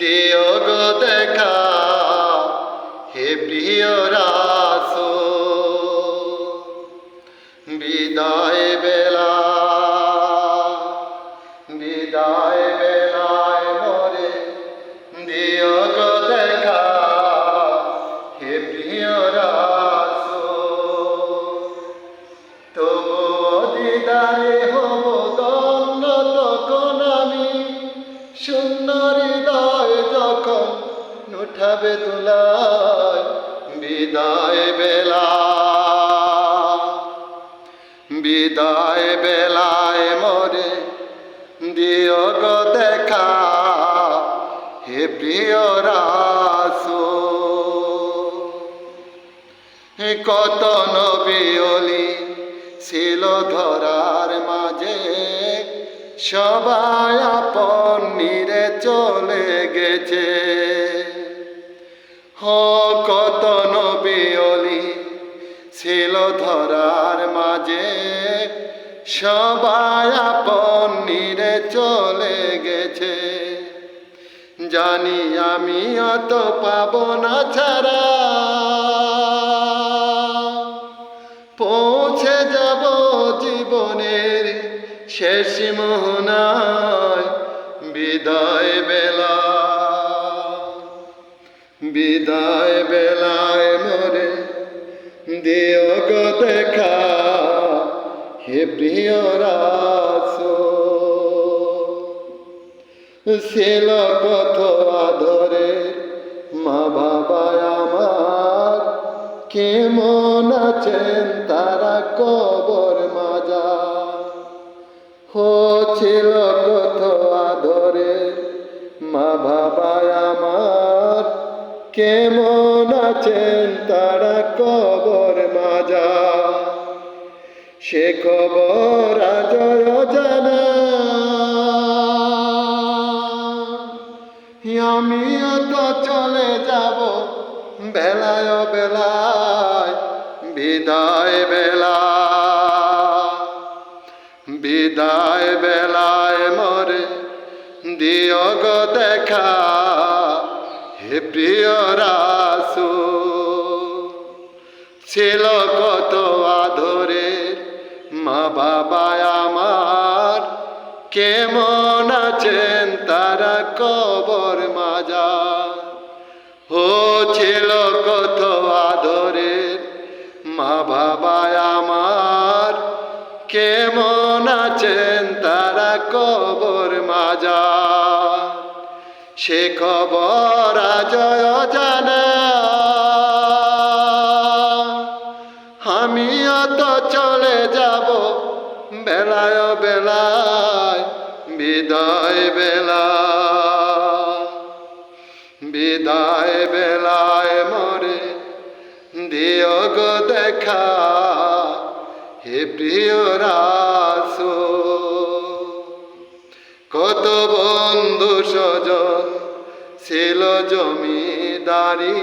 দিও দেখা, হে প্রিয় রাসো বিদায় বেলা, বিদায় বেলায় মরে দিও দেখা, হে প্রিয় রাসো তবুও দিদারে হব দণ্ড তখন আমি, শূন্য উঠাবে তোলায় বিদায় বেলা। বিদায় বেলায় মরে দিও গো দেখা হে প্রিয় রাসূল। কত নবী অলি ছিল ধরার মাঝে, সবাই আপন নিরে চলে গেছে। কত নবী অলি ছিল ধরার মাঝে। সবাই আপন নিরে চলে গেছে। জানি আমি অত পাবো না ছাড়া। পৌঁছে যাব জীবনের শেষ মোহনায়। বিদায় বেলা বিদায় বেলায় মরে, দিও গো দেখা হে প্রিয় রাসূল। ছিল কত আদরে মা বাবা আমার, কেমন আছেন তারা কবর মাজা হো হচ্ছিল কত আদরে মা বাবা কেমন আছেন তারা কবর মাজা সে খবর আজয় জানা। আমিও তো চলে যাব বেলায় বেলায়, বিদায় বেলা বিদায় বেলায় মরে দিও গো দেখা হে প্রিয় রাসু ছিল কত আদরের মা বাবা আমার। কেমন আছেন তারা কবর মাজা ও ছিল কত আদরের মা বাবা আমার। কেমন সে খবর আজয় জানা। আমিও তো চলে যাব বেলায় বেলায়, বিদায় বেলা বিদায় বেলায় মরে দিও গো দেখা, হে প্রিয় রাসূল কত বন্ধু সজন ছিল জমিদারি।